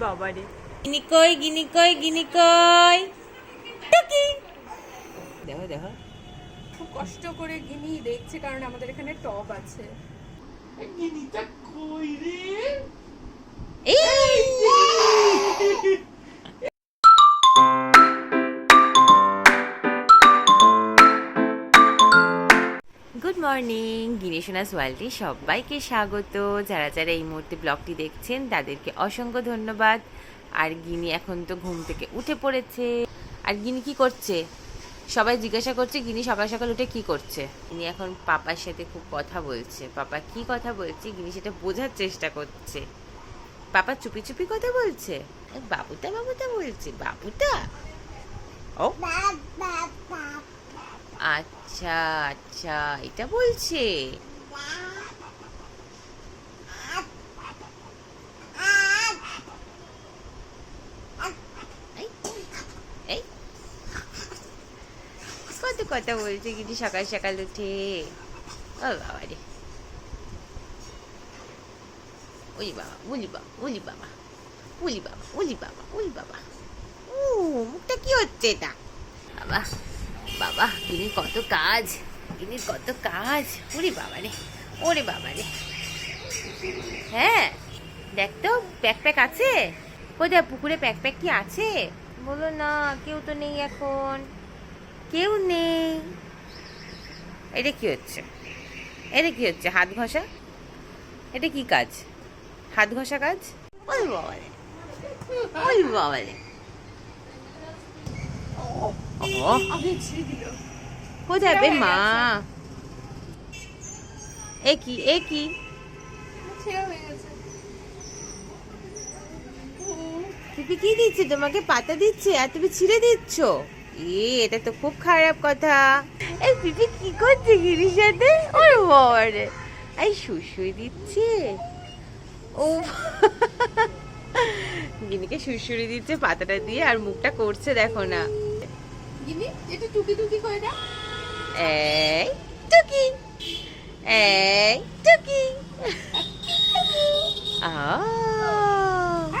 বাবা রে গিনিকই গিনিকই গিনি কই গিনি টুকি। দেখো দেখো। খুব কষ্ট করে গিনি দেখছে কারণ আমাদের এখানে টপ আছে। এই! মর্নিং গিনেশনাস ওয়ার্ল্ডে সবাইকে স্বাগত। যারা যারা এই মুহূর্তে ব্লগটি দেখছেন তাদেরকে অসংখ্য ধন্যবাদ। আর গিনি এখন তো ঘুম থেকে উঠে পড়েছে। আর গিনি কি করছে? সবাই জিজ্ঞাসা করছে গিনি সকাল সকাল উঠে কি করছে? গিনি এখন পাপার সাথে খুব কথা বলছে। পাপা কি কথা বলছে? গিনি সেটা বোঝার চেষ্টা করছে। পাপা চুপি চুপি কথা বলছে? এ, বাবুটা বাবুটা বলছে বাবুটা। ও। আচ্ছা আচ্ছা এটা বলছে। কত কথা বলছে কিন্তু সকাল সকাল উঠে। ও বাবা রে। উলি বাবা উলি বাবা উলি বাবা। উলি বাবা উলি বাবা উলি বাবা। ও মুখটা কি হচ্ছে এটা? বাবা। বাবা গিনির কত কাজ গিনির কত কাজ। ওরে বাবা রে, ওরে বাবা রে। হ্যাঁ দেখ তো প্যাক আছে? কোথায় পুকুরে প্যাক প্যাক কি আছে? বলো না, কেউ তো নেই এখন। কেউ নেই। এটা কি হচ্ছে? এটা কি হচ্ছে, হাত ঘষা? এটা কি কাজ? হাত ঘষা কাজ? ওই বাবা রে ওই বাবা রে। কোথায় বে মা? এ কি এ কি পিপি কি দিচ্ছে? তোমাকে পাতা দিচ্ছে আর তুমি ছিঁড়ে দিচ্ছ? এ, এটা তো খুব খারাপ কথা। এই পিপি কি করছে গিরির সাথে? ওর বাবারে এই সুসুই দিচ্ছে। ও গিনিকে সুসুরি দিচ্ছে পাতাটা দিয়ে আর মুখটা করছে দেখো না। গিনি এটা টুকি টুকি করে না এই টুকি। এই টুকি।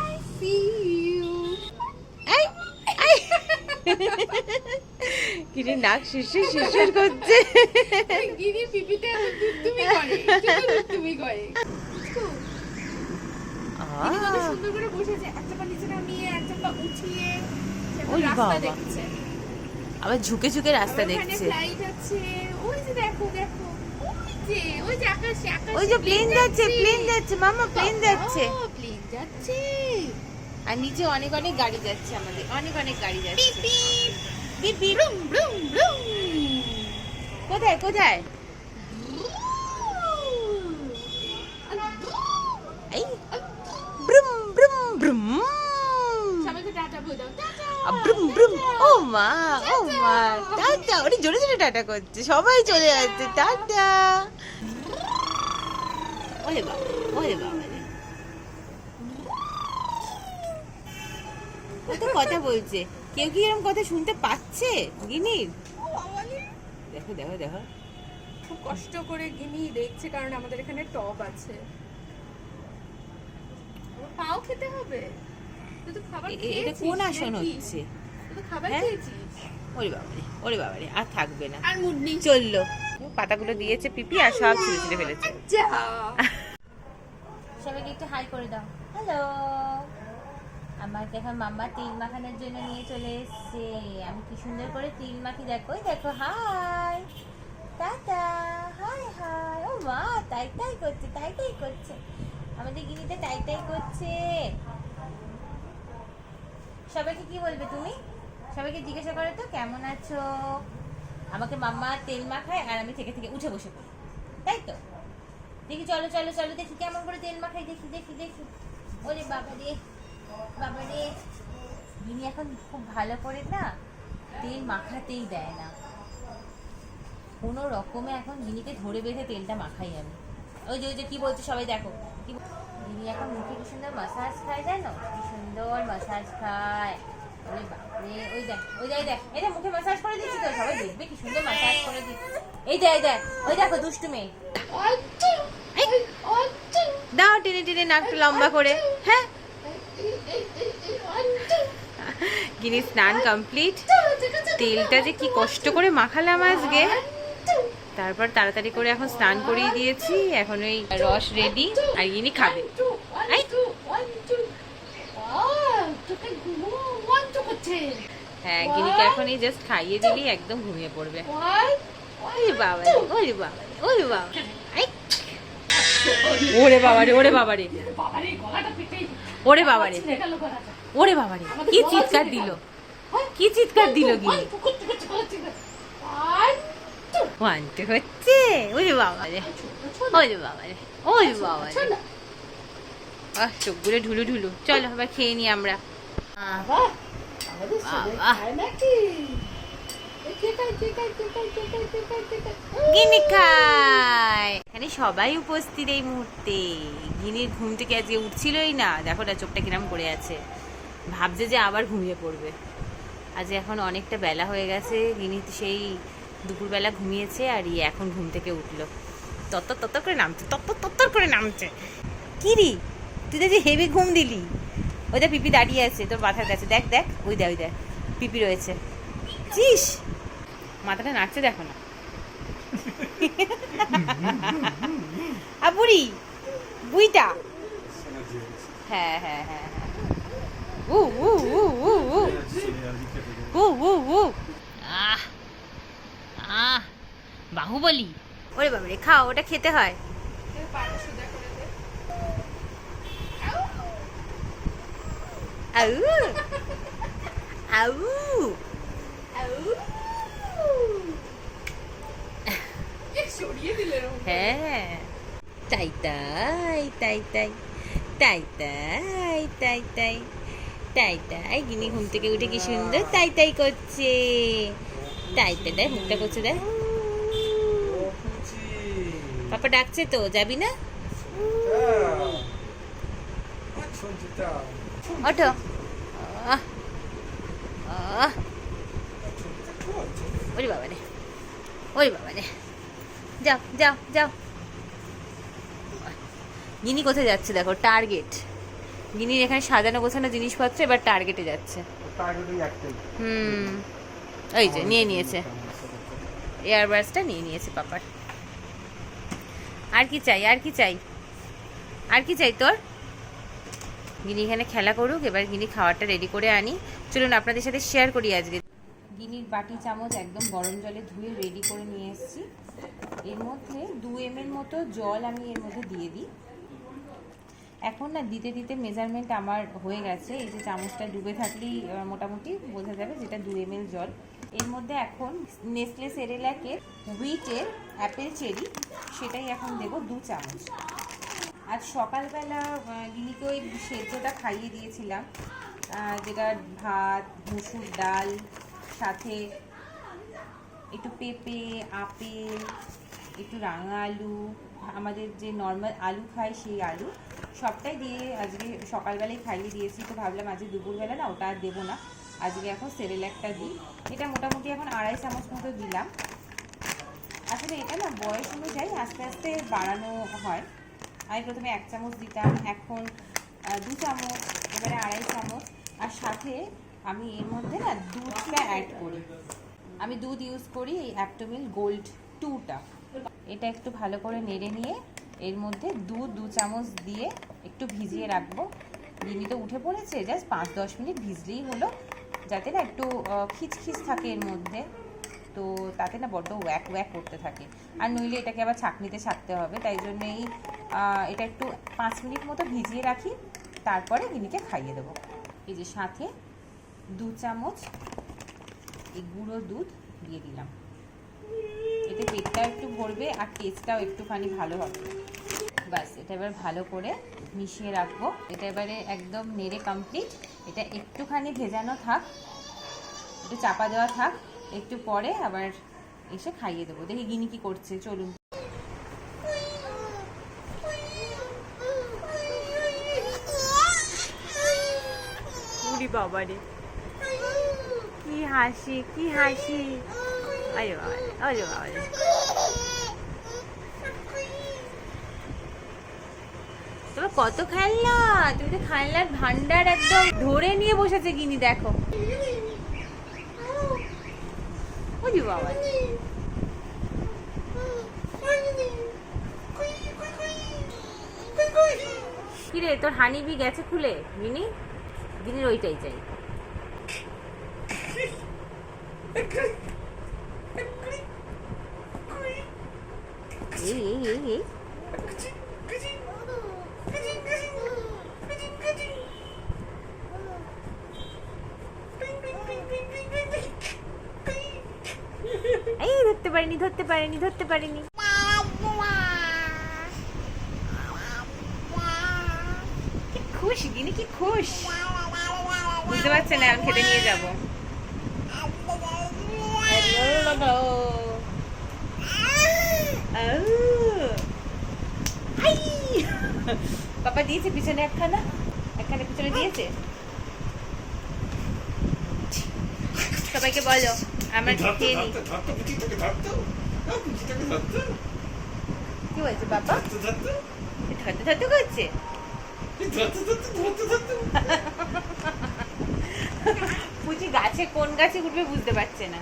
আই সি ইউ নাক শিশির শিশির করছে। গিনি এত তুমি করে তুমি করে। সুন্দর করে বসেছে একটা পা নিচে নামিয়ে একটা পা উঠিয়ে রাস্তা। দেখছে আবার ঝুঁকে ঝুঁকে রাস্তা দেখছে। ওই যে প্লেন যাচ্ছে প্লেন যাচ্ছে মামা প্লেন যাচ্ছে। প্লেন যাচ্ছে। আর নিচে অনেক অনেক গাড়ি যাচ্ছে আমাদের অনেক অনেক গাড়ি যাচ্ছে। কোথায় কোথায়? এই ব্রুম ব্রুম ব্রুম। সবাইকে টাটা বলে দাও ব্রুম ব্রুম। ও মা ও মা। টাটা ওরে জোরে জোরে টাটা করছে। সবাই চলে যাচ্ছে। টাটা। ওরে বাবা ওরে বাবা রে। ও তো কথা বলছে। কেউ কি এরকম কথা শুনতে পাচ্ছে গিনির দেখো দেখো দেখো। খুব কষ্ট করে গিনি দেখছে, কারণ আমাদের এখানে টপ আছে। পাও খেতে হবে? এটা কোন আসন হচ্ছে? তুই তো খাবার হ্যাঁ? ওরে বাবা রে ওরে বাবা রে আর থাকবে না। চলল। পাতাগুলো দিয়েছে পিপি আর সব ছিঁড়ে ছিঁড়ে ফেলেছে। যা সবাইকে একটু হাই করে দাও। হ্যালো। আমাকে এখন মাম্মা তিল মাখানোর জন্য নিয়ে চলে এসছে। আমি কি সুন্দর করে তিল মাখি দেখো ওই দেখো হাই। Tata hi hi. ও মা তাই তাই করছে তাই তাই করছে। আমাদের গিনিতে তাই তাই করছে। সবাইকে কি বলবে তুমি? সবাইকে জিজ্ঞাসা করো তো, কেমন আছো? আমাকে মাম্মা তেল মাখায় আর আমি থেকে থেকে উঠে বসে পড়ি। তাই তো? দেখি, চলো চলো চলো, দেখি কেমন করে তেল মাখাই, দেখি দেখি দেখি। ওরে বাবা রে বাবা রে। গিনি এখন খুব ভালো করে না তেল মাখাতেই দেয় না। কোনো রকমে এখন গিনিকে ধরে বেঁধে তেলটা মাখাই আমি। ওই যে ওই যে, কি বলছে সবাই দেখো। কি গিনি এখন মুখে কি সুন্দর মাসাজ খায় জানো? কি সুন্দর মাসাজ খায়। ওরে বাপরে, ওই দেখ ওই দেখ দেখ, এই দেখ, মুখে মাসাজ করে দিচ্ছি তো, সবাই দেখবে কি সুন্দর মাসাজ করে দিচ্ছি। এই দেখ এই দেখ, ওই দেখো দুষ্টু মেয়ে। দাও টেনে টেনে নাকটা লম্বা করে। হ্যাঁ। গিনি, স্নান কমপ্লিট তেলটা যে কি কষ্ট করে মাখালাম আজকে। তারপর তাড়াতাড়ি করে এখন স্নান করিয়ে দিয়েছি। এখন ওই রস রেডি আর গিনি খাবে। হ্যাঁ গিনিকে এখন এই জাস্ট খাইয়ে দিলি, একদম ঘুমিয়ে পড়বে। ওরে বাবা ওরে বাবা ওরে বাবা ওরে বাবা রে ওরে বাবা রে ওরে বাবা রে ওরে বাবা রে কি চিৎকার দিল? কি চিৎকার দিল গিনি? ওয়ান হচ্ছে ওরে বাবা রে ওরে বাবা রে ওরে বাবা রে আহ চোখগুলো ঢুলু ঢুলু চলো আবার খেয়ে নি আমরা গিনি খায় এখানে সবাই উপস্থিত এই মুহূর্তে গিনির ঘুম থেকে আজকে উঠছিলই না দেখো না চোখটা কিরম করে আছে ভাবছে যে আবার ঘুমিয়ে পড়বে। আজ এখন অনেকটা বেলা হয়ে গেছে। গিনি সেই দুপুরবেলা ঘুমিয়েছে আর ই এখন ঘুম থেকে উঠল। তত্তর তত্তর করে নামছে, তত্তর তত্তর করে নামছে। কি রি? তুই যে হেভি ঘুম দিলি। ওই দেখ পিপি দাঁড়িয়ে আছে, তোর মাথার কাছে। দেখ দেখ, ওই দেখ ওই দেখ, পিপি রয়েছে। চিস মাথাটা নাচছে দেখো না। আ বুড়ি বুইটা হ্যাঁ হ্যাঁ হ্যাঁ উ উ উ উ উ উ উ উ আহ! আহ, বাহুবলি। ওরে বাবারে, খাও, ওটা খেতে হয়। আউ আউ দিলে হ্যাঁ। তাই তাই তাই তাই তাই তাই তাই তাই তাই তাই। গিনি ঘুম থেকে উঠে কি সুন্দর তাই তাই করছে। তাই দেয় মুখটা করছে দেয় পাপা ডাকছে তো যাবি না? ওঠো। আহ, আহ। ওরে বাবা রে ওরে বাবা রে। যাও যাও যাও। গিনি কোথায় যাচ্ছে দেখো? টার্গেট গিনির এখানে সাজানো গোছানো জিনিসপত্র এবার টার্গেটে যাচ্ছে। হুম। ওই যে, নিয়ে নিয়েছে। এয়ারবাসটা নিয়ে নিয়েছে পাপার আর কি চাই, আর কি চাই? আর কি চাই তোর? গিনি এখানে খেলা করুক, এবার গিনি খাবারটা রেডি করে আনি। চলুন আপনাদের সাথে শেয়ার করি আজকে। গিনির বাটি চামচ একদম গরম জলে ধুয়ে রেডি করে নিয়ে এসেছি। এর মধ্যে দু এম মতো জল আমি এর মধ্যে দিয়ে দিই। এখন না দিতে দিতে মেজারমেন্ট আমার হয়ে গেছে। এই যে চামচটা ডুবে থাকলেই মোটামুটি বোঝা যাবে যেটা দু এম জল। এর মধ্যে এখন নেসলে সেরেলাকের হুইটের অ্যাপেল চেরি সেটাই এখন দেবো দু চামচ। আজ সকালবেলা গিনিকে ওই সেদ্ধটা খাইয়ে দিয়েছিলাম। যেটা ভাত, মুসুর ডাল, সাথে একটু পেঁপে, আপেল, একটু রাঙা আলু, আমাদের যে নর্মাল আলু খাই সেই আলু। সবটাই দিয়ে আজকে সকালবেলায় খাইয়ে দিয়েছি, তো ভাবলাম আজকে দুপুরবেলা না ওটা আর দেবো না। আজকে এখন সেরেলাকটা দিই। এটা মোটামুটি এখন আড়াই চামচ মতো দিলাম। আসলে এটা না বয়স অনুযায়ী আস্তে আস্তে বাড়ানো হয়। আমি প্রথমে এক চামচ দিতাম, এখন দু চামচ, এবারে আড়াই চামচ। আর সাথে আমি এর মধ্যে না দুধটা অ্যাড করি। আমি দুধ ইউজ করি এই অ্যাপটোমিল গোল্ড টুটা এটা একটু ভালো করে নেড়ে নিয়ে এর মধ্যে দুধ, দু চামচ দিয়ে একটু ভিজিয়ে রাখব। দিনি তো উঠে পড়েছে, জাস্ট পাঁচ, দশ মিনিট ভিজলেই হলো। যাতে না একটু খিচখিচ থাকে এর মধ্যে। তো তাতে না বড্ড ওয়্যাক ওয়্যাক করতে থাকে। আর নইলে এটাকে আবার ছাঁকনিতে ছাকতে হবে। তাই জন্যই এটা একটু পাঁচ মিনিট মতো ভিজিয়ে রাখি। তারপরে গিনিকে খাইয়ে দেবো। এই যে সাথে দু চামচ এই গুঁড়ো দুধ দিয়ে দিলাম। এতে পেটটাও একটু ভরবে আর টেস্টটাও একটুখানি ভালো হবে। ব্যাস, এটা এবার ভালো করে মিশিয়ে রাখব। এটা এবারে একদম নেড়ে কমপ্লিট এটা একটুখানি ভেজানো থাক, একটু চাপা দেওয়া থাক, একটু পরে আবার এসে খাইয়ে দেবো। দেখি গিনি কি করছে, চলুন। উরি বাবা রে। কি হাসি কি হাসি। আরে বাবা আরে বাবা রে তোরা কত খেলনা? তুমি তো খেলনার ভান্ডার একদম ধরে নিয়ে বসেছে গিনি দেখো। ওরে বাবা। কিরে, তোর হানিবি গেছে খুলে? গিনি গিনির ওইটাই চাই। এই এই এই এই ধরতে পারিনি ধরতে পারিনি। কি খুশ গিনি কি খুশ। বুঝতে পারছে না আমি খেতে নিয়ে যাব। পাপা দিয়েছে পিছনে একখানা? একখানা পিছনে দিয়েছে? সবাইকে বলো আমরা খেয়ে নিই। কি বলছে বাবা? ধরতে ধরতে করছে পুচি গাছে কোন গাছে উঠবে বুঝতে পারছে না।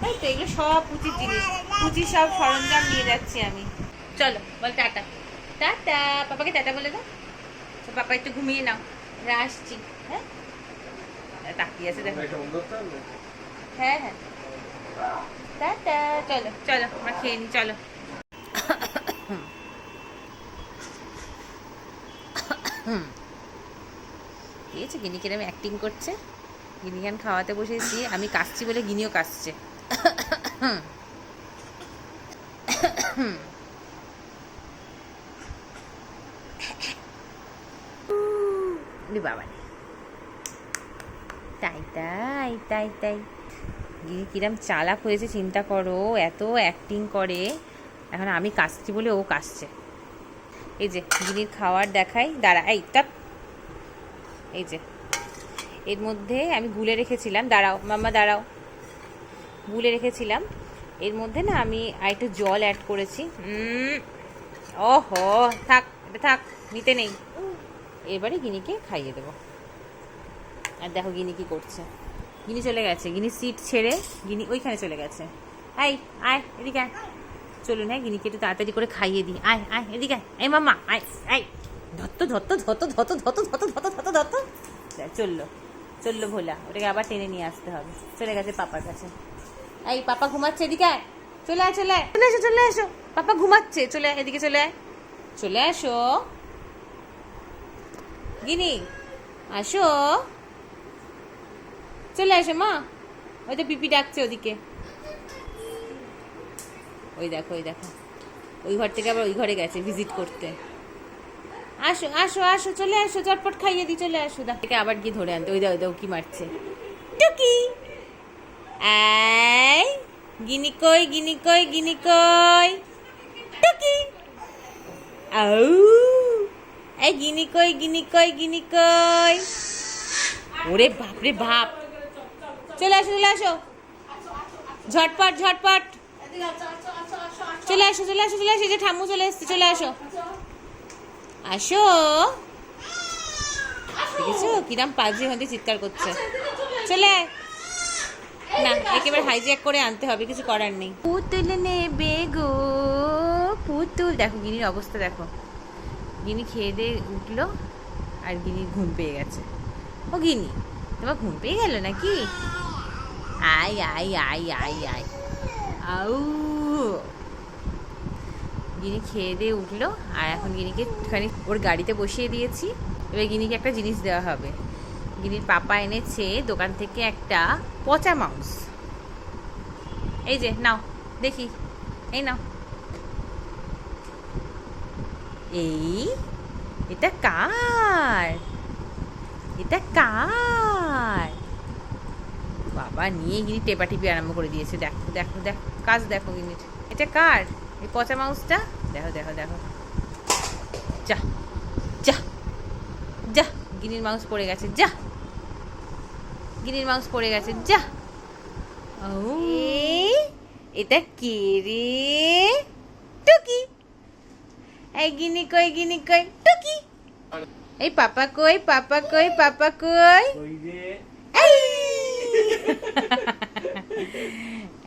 তাই তো এগুলো সব পুচির জিনিস। পুচির সব সরঞ্জাম নিয়ে যাচ্ছি আমি। চলো, বল টাটা। টাটা। পাপাকে টাটা বলে দাও। তো পাপা একটু ঘুমিয়ে নাও। আসছি হ্যাঁ? তাকিয়ে আছে, দেখো। হ্যাঁ হ্যাঁ। টাটা চলো চলো আমরা খেয়ে নি চলো দিয়েছে গিনি কিরম অ্যাক্টিং করছে গিনিগান খাওয়াতে বসেছি আমি কাশছি বলে গিনিও কাশছে বাবা তাই তাই তাই তাই গিনি কিরম চালাক হয়েছে চিন্তা করো, এত অ্যাক্টিং করে। এখন আমি কাশছি বলে ও কাশছে। এই যে, গিনির খাওয়ার দেখাই, দাঁড়া, এই টাপ এই যে, এর মধ্যে আমি গুলে রেখেছিলাম, দাঁড়াও, মাম্মা, দাঁড়াও। গুলে রেখেছিলাম। এর মধ্যে না আমি আর একটু জল অ্যাড করেছি। ওহো, থাক, এটা থাক, নিতে নেই। এবারে গিনিকে খাইয়ে দেবো। আর দেখো গিনি কি করছে। গিনি চলে গেছে, গিনি সিট ছেড়ে গিনি ওইখানে চলে গেছে। আয় আয়, এদিকে আয়। চলুন হ্যাঁ গিনিকে একটু তাড়াতাড়ি করে খাইয়ে দিই। আয় আয়, এদিকে আয়। এই মাম্মা, আয় আয় ধত্ত ধত্ত ধত্ত ধত্ত ধত্ত ধত্ত ধত্ত ধত্ত ধত্ত। চলল চলল ভোলা। ওটাকে আবার টেনে নিয়ে আসতে হবে। চলে গেছে পাপার কাছে। এই, পাপা ঘুমাচ্ছে, এদিকে চলে আয় চলে আয়। চলে এসো চলে এসো। পাপা ঘুমাচ্ছে। চলে আয়, এদিকে চলে আয়। চলে আসো গিনি, আসো। চলে আসো, মা। ওই তো পিপি ডাকছে ওদিকে। ওই দেখো ওই দেখো। ওই ঘর থেকে আবার ওই ঘরে গেছে ভিজিট করতে। আসো আসো আসো, চলে আসো চটপট খাইয়ে দি, চলে আসো। দা থেকে আবার গিয়ে ধরে আনতে। ওই দাও ওই দাও, কি মারছে। টুকি। এই, গিনি কই গিনি কই গিনি কই। টুকি। আউ। এই গিনি কই গিনি কই গিনি কই। ওরে বাপরে বাপ। চলে আসো চলে আসো। ঝটপট ঝটপট। চলে আসো চলে আসো চলে আসো যে ঠাম্মু চলে এসছে, চলে আসো। আসো। দেখেছ? কিরাম পাজি হতে চিৎকার করছে। চলে। না, একেবারে হাইজ্যাক করে আনতে হবে, কিছু করার নেই। পুতুল নেবে গো, পুতুল। দেখো, গিনির অবস্থা দেখো। গিনি খেয়ে দিয়ে উঠল, আর গিনি ঘুম পেয়ে গেছে। ও গিনি, তোমার ঘুম পেয়ে গেল নাকি? আই আই আই আই আই আউ গিনি খেয়ে দিয়ে উঠল, আর এখন গিনিকে একটুখানি ওর গাড়িতে বসিয়ে দিয়েছি। এবার গিনিকে একটা জিনিস দেওয়া হবে। গিনির পাপা এনেছে দোকান থেকে একটা পচা মাউস। এই যে, নাও, দেখি, এই নাও। এই, এটা কার? এটা কার? বাবা, নিয়ে গিনি টেপাটিপি আরম্ভ করে দিয়েছে। দেখো দেখো দেখো, কাজ দেখো গিনির এটা কার? এই পচা মাউসটা? দেখো দেখো দেখো। যা যা যা, গিনির মাউস পড়ে গেছে, যা। গিনির মাউস পড়ে গেছে, যা। ও এটা কে রে? টুকি। এই গিনি কই গিনি কই, টুকি। এই পাপা কই পাপা কই পাপা কই ওই যে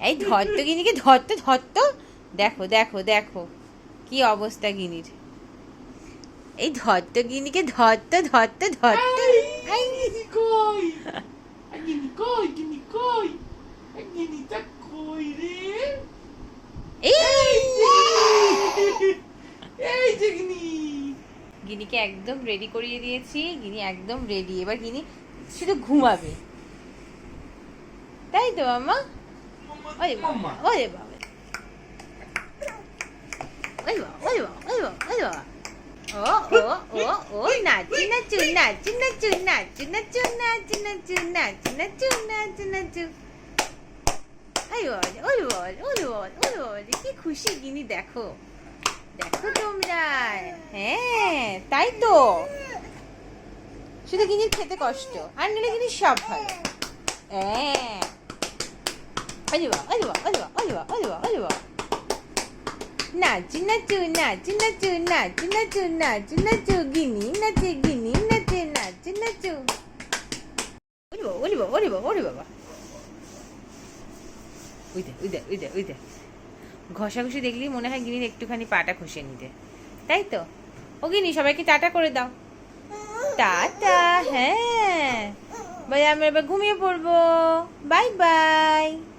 এই! ধরতো গিনিকে ধরতো ধরতো? দেখো দেখো দেখো। কি অবস্থা গিনির? এই ধরতো গিনিকে ধরতো ধরতো ধরতো। গিনিকে একদম রেডি করিয়ে দিয়েছি গিনি একদম রেডি এবার গিনি শুধু ঘুমাবে। তাই তো মামা? খুশি গিনি দেখো। দেখো তোমরা। হ্যাঁ তাই তো। শুধু গিনির খেতে কষ্ট আর নিলে গিনির সব ভালো। হ্যাঁ। আরে বাবা আরে বাবা আরে বাবা নাচু নাচু নাচু নাচু নাচু নাচু নাচু নাচু গিনি নাচে গিনি নাচে নাচু নাচু ওরে বাবা ওরে বাবা ওরে বাবা ওই দে ওই দে ওই দে ওই দে ঘষাঘষি দেখলেই মনে হয় গিনির একটুখানি পাটা খসে নিতে। তাই তো? ও গিনি, সবাইকে টাটা করে দাও। টাটা হ্যাঁ। বলে আমরা এবার ঘুমিয়ে পড়ব। Bye bye.